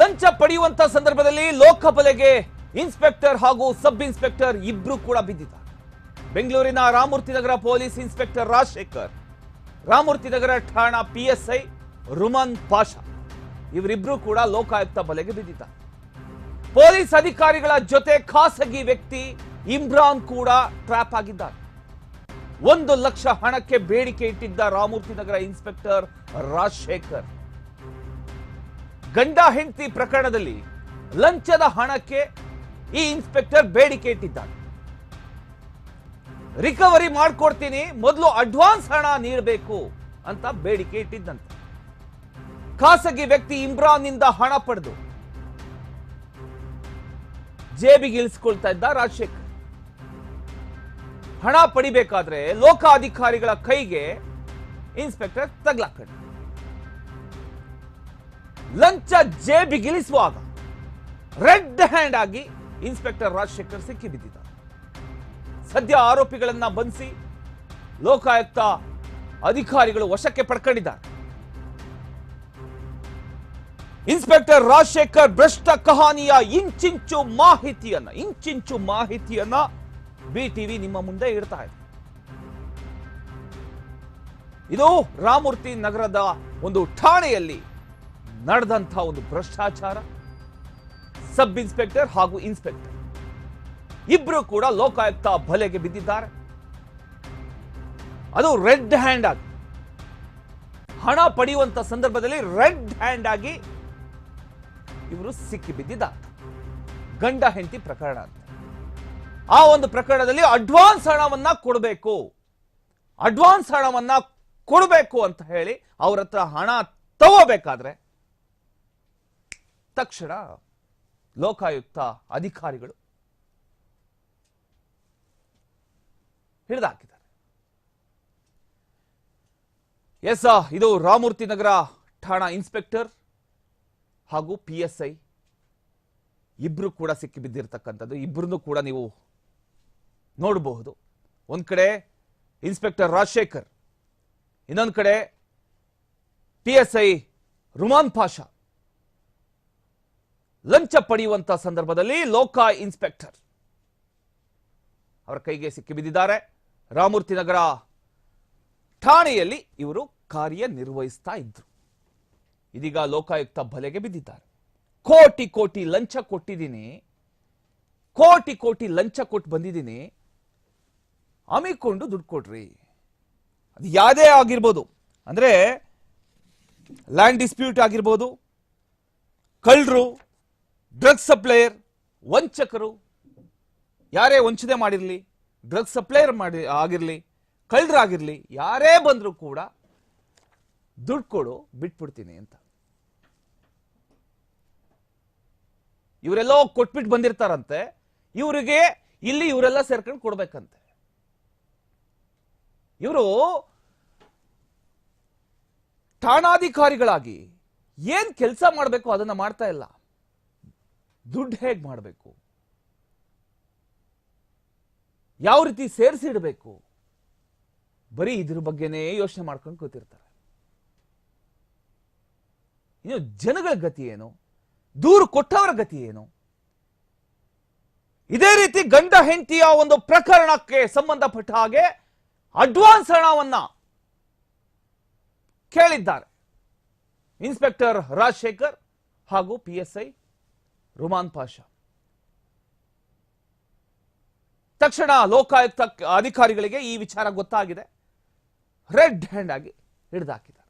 ಲಂಚ ಪಡೆಯುವಂತ ಸಂದರ್ಭದಲ್ಲಿ ಲೋಕಬಲೆಗೆ ಇನ್ಸ್ಪೆಕ್ಟರ್ ಹಾಗೂ ಸಬ್ ಇನ್ಸ್ಪೆಕ್ಟರ್ ಇಬ್ರು ಕೂಡ ಬಿದ್ದಿದ್ದಾರೆ. ಬೆಂಗಳೂರಿನ ರಾಮೂರ್ತಿನಗರ ಪೊಲೀಸ್ ಇನ್ಸ್ಪೆಕ್ಟರ್ ರಾಜಶೇಖರ್ ರಾಮೂರ್ತಿ ನಗರ ಠಾಣಾ ಪಿಎಸ್ಐ ರುಮನ್ ಪಾಷಾ ಇವರಿಬ್ರು ಕೂಡ ಲೋಕಾಯುಕ್ತ ಬಲೆಗೆ ಬಿದ್ದಿದ್ದಾರೆ. ಪೊಲೀಸ್ ಅಧಿಕಾರಿಗಳ ಜೊತೆ ಖಾಸಗಿ ವ್ಯಕ್ತಿ ಇಮ್ರಾನ್ ಕೂಡ ಟ್ರ್ಯಾಪ್ ಆಗಿದ್ದಾರೆ. ಒಂದು ಲಕ್ಷ ಹಣಕ್ಕೆ ಬೇಡಿಕೆ ಇಟ್ಟಿದ್ದ ರಾಮೂರ್ತಿನಗರ ಇನ್ಸ್ಪೆಕ್ಟರ್ ರಾಜಶೇಖರ್ ಗಂಡ ಹೆಂಡತಿ ಪ್ರಕರಣದಲ್ಲಿ ಲಂಚದ ಹಣಕ್ಕೆ ಈ ಇನ್ಸ್ಪೆಕ್ಟರ್ ಬೇಡಿಕೆ ಇಟ್ಟಿದ್ದಾನೆ. ರಿಕವರಿ ಮಾಡ್ಕೊಡ್ತೀನಿ, ಮೊದಲು ಅಡ್ವಾನ್ಸ್ ಹಣ ನೀಡಬೇಕು ಅಂತ ಬೇಡಿಕೆ ಇಟ್ಟಿದ್ದಂತೆ. ಖಾಸಗಿ ವ್ಯಕ್ತಿ ಇಮ್ರಾನ್ನಿಂದ ಹಣ ಪಡೆದು ಜೇಬಿಗೆ ಇಳಿಸ್ಕೊಳ್ತಾ ಇದ್ದ ರಾಜಶೇಖರ್. ಹಣ ಪಡಿಬೇಕಾದ್ರೆ ಲೋಕಾಧಿಕಾರಿಗಳ ಕೈಗೆ ಇನ್ಸ್ಪೆಕ್ಟರ್ ತಗ್ಲಾಕಂಡ ಲಂಚ ಜೇಬಿಗಿಳಿಸುವಾಗ ರೆಡ್ ಹ್ಯಾಂಡ್ ಆಗಿ ಇನ್ಸ್ಪೆಕ್ಟರ್ ರಾಜಶೇಖರ್ ಸಿಕ್ಕಿ ಬಿದ್ದಿದ್ದಾರೆ ಸದ್ಯ ಆರೋಪಿಗಳನ್ನ ಬಂಧಿಸಿ ಲೋಕಾಯುಕ್ತ ಅಧಿಕಾರಿಗಳು ವಶಕ್ಕೆ ಪಡ್ಕೊಂಡಿದ್ದಾರೆ. ಇನ್ಸ್ಪೆಕ್ಟರ್ ರಾಜಶೇಖರ್ ಭ್ರಷ್ಟ ಕಹಾನಿಯ ಇಂಚಿಂಚು ಮಾಹಿತಿಯನ್ನ ಇಂಚಿಂಚು ಮಾಹಿತಿಯನ್ನ ಬಿ ಟಿವಿ ನಿಮ್ಮ ಮುಂದೆ ಇಡ್ತಾ ಇದೆ. ಇದು ರಾಮೂರ್ತಿ ನಗರದ ಒಂದು ಠಾಣೆಯಲ್ಲಿ ನಡೆದಂಥ ಒಂದು ಭ್ರಷ್ಟಾಚಾರ, ಸಬ್ ಇನ್ಸ್ಪೆಕ್ಟರ್ ಹಾಗೂ ಇನ್ಸ್ಪೆಕ್ಟರ್. ಇಬ್ರು ಕೂಡ ಲೋಕಾಯುಕ್ತ ಬಲೆಗೆ ಬಿದ್ದಿದ್ದಾರೆ. ಅದು ರೆಡ್ ಹ್ಯಾಂಡ್ ಆಗಿ, ಹಣ ಪಡೆಯುವಂತ ಸಂದರ್ಭದಲ್ಲಿ ರೆಡ್ ಹ್ಯಾಂಡ್ ಆಗಿ ಇವರು ಸಿಕ್ಕಿ ಬಿದ್ದಿದ್ದಾರೆ. ಗಂಡ ಹೆಂಡತಿ ಪ್ರಕರಣ ಅಂತ. ಆ ಒಂದು ಪ್ರಕರಣದಲ್ಲಿ ಅಡ್ವಾನ್ಸ್ ಹಣವನ್ನ ಕೊಡಬೇಕು. ಅಡ್ವಾನ್ಸ್ ಹಣವನ್ನ ಕೊಡಬೇಕು ಅಂತ ಹೇಳಿ ಅವ್ರ ಹಣ ತಗೋಬೇಕಾದ್ರೆ ತಕ್ಷಣ ಲೋಕಾಯುಕ್ತ ಅಧಿಕಾರಿಗಳು ಹಿಡಿದಾಕಿದ್ದಾರೆ. ಎಸ್ ಇದು ರಾಮೂರ್ತಿ ನಗರ ಠಾಣಾ ಇನ್ಸ್ಪೆಕ್ಟರ್ ಹಾಗೂ ಪಿ ಎಸ್ ಐ. ಇಬ್ರು ಕೂಡ ಸಿಕ್ಕಿ ಬಿದ್ದಿರ್ತಕ್ಕಂಥದ್ದು ಇಬ್ಬರನ್ನು ಕೂಡ ನೀವು ನೋಡಬಹುದು. ಒಂದ್ ಕಡೆ ಇನ್ಸ್ಪೆಕ್ಟರ್ ರಾಜಶೇಖರ್, ಇನ್ನೊಂದು ಕಡೆ P S I Ruman Pasha. ಲಂಚ ಪಡೆಯುವಂತ ಸಂದರ್ಭದಲ್ಲಿ ಲೋಕ ಇನ್ಸ್ಪೆಕ್ಟರ್ ಅವರ ಕೈಗೆ ಸಿಕ್ಕಿ ಬಿದ್ದಿದ್ದಾರೆ. ರಾಮೂರ್ತಿ ನಗರ ಠಾಣೆಯಲ್ಲಿ ಇವರು ಕಾರ್ಯನಿರ್ವಹಿಸ್ತಾ ಇದ್ರು. ಇದೀಗ ಲೋಕಾಯುಕ್ತ ಬಲೆಗೆ ಬಿದ್ದಿದ್ದಾರೆ. ಕೋಟಿ ಕೋಟಿ ಲಂಚ ಕೊಟ್ಟಿದ್ದೀನಿ. ಕೋಟಿ ಕೋಟಿ ಲಂಚ ಕೊಟ್ಟು ಬಂದಿದ್ದೀನಿ. ಅಮಿಕೊಂಡು ದುಡ್ಡು ಕೊಡ್ರಿ. ಅದು ಯಾವುದೇ ಆಗಿರ್ಬೋದು. ಅಂದ್ರೆ ಲ್ಯಾಂಡ್ ಡಿಸ್ಪ್ಯೂಟ್ ಆಗಿರ್ಬೋದು. ಕಳ್ಳರು ಡ್ರಗ್ಸ್ ಸಪ್ಲೈಯರ್ ವಂಚಕರು, ಯಾರೇ ವಂಚನೆ ಮಾಡಿರಲಿ ಡ್ರಗ್ ಸಪ್ಲೈಯರ್ ಮಾಡಿ, ಆಗಿರಲಿ ಕಳ್ಳರಾಗಿರಲಿ ಯಾರೇ ಬಂದರೂ ಕೂಡ ದುಡ್ಡು ಕೊಡು, ಬಿಟ್ಬಿಡ್ತೀನಿ ಅಂತ. ಇವರೆಲ್ಲೋ ಕೊಟ್ಬಿಟ್ಟು ಬಂದಿರ್ತಾರಂತೆ, ಇವರಿಗೆ ಇಲ್ಲಿ ಇವರೆಲ್ಲ ಸೇರ್ಕೊಂಡು ಕೊಡ್ಬೇಕಂತೆ. ಇವರು ಠಾಣಾಧಿಕಾರಿಗಳಾಗಿ ಏನ್ ಕೆಲಸ ಮಾಡಬೇಕು ಅದನ್ನ ಮಾಡ್ತಾ ಇಲ್ಲ. ದುಡ್ಡು ಹೇಗೆ ಮಾಡಬೇಕು? ಯಾವ ರೀತಿ ಸೇರಿಸಿಡಬೇಕು ಬರೀ ಇದ್ರ ಬಗ್ಗೆನೇ ಯೋಚನೆ ಮಾಡ್ಕೊಂಡು ಕೂತಿರ್ತಾರೆ. ಇನ್ನು ಜನಗಳ ಗತಿ ಏನು? ದೂರು ಕೊಟ್ಟವರ ಗತಿ ಏನು? ಇದೇ ರೀತಿ ಗಂಡ ಹೆಂಡತಿಯ ಒಂದು ಪ್ರಕರಣಕ್ಕೆ ಸಂಬಂಧಪಟ್ಟ ಹಾಗೆ ಅಡ್ವಾನ್ಸ್ ಹಣವನ್ನ ಕೇಳಿದ್ದಾರೆ. ಇನ್ಸ್ಪೆಕ್ಟರ್ ರಾಜಶೇಖರ್ ಹಾಗೂ P S I Ruman Pasha. ತಕ್ಷಣ ಲೋಕಾಯುಕ್ತ ಅಧಿಕಾರಿಗಳಿಗೆ ಈ ವಿಚಾರ ಗೊತ್ತಾಗಿದೆ. ರೆಡ್ ಹ್ಯಾಂಡ್ ಆಗಿ ಹಿಡಿದಾಕಿದ್ದಾರೆ.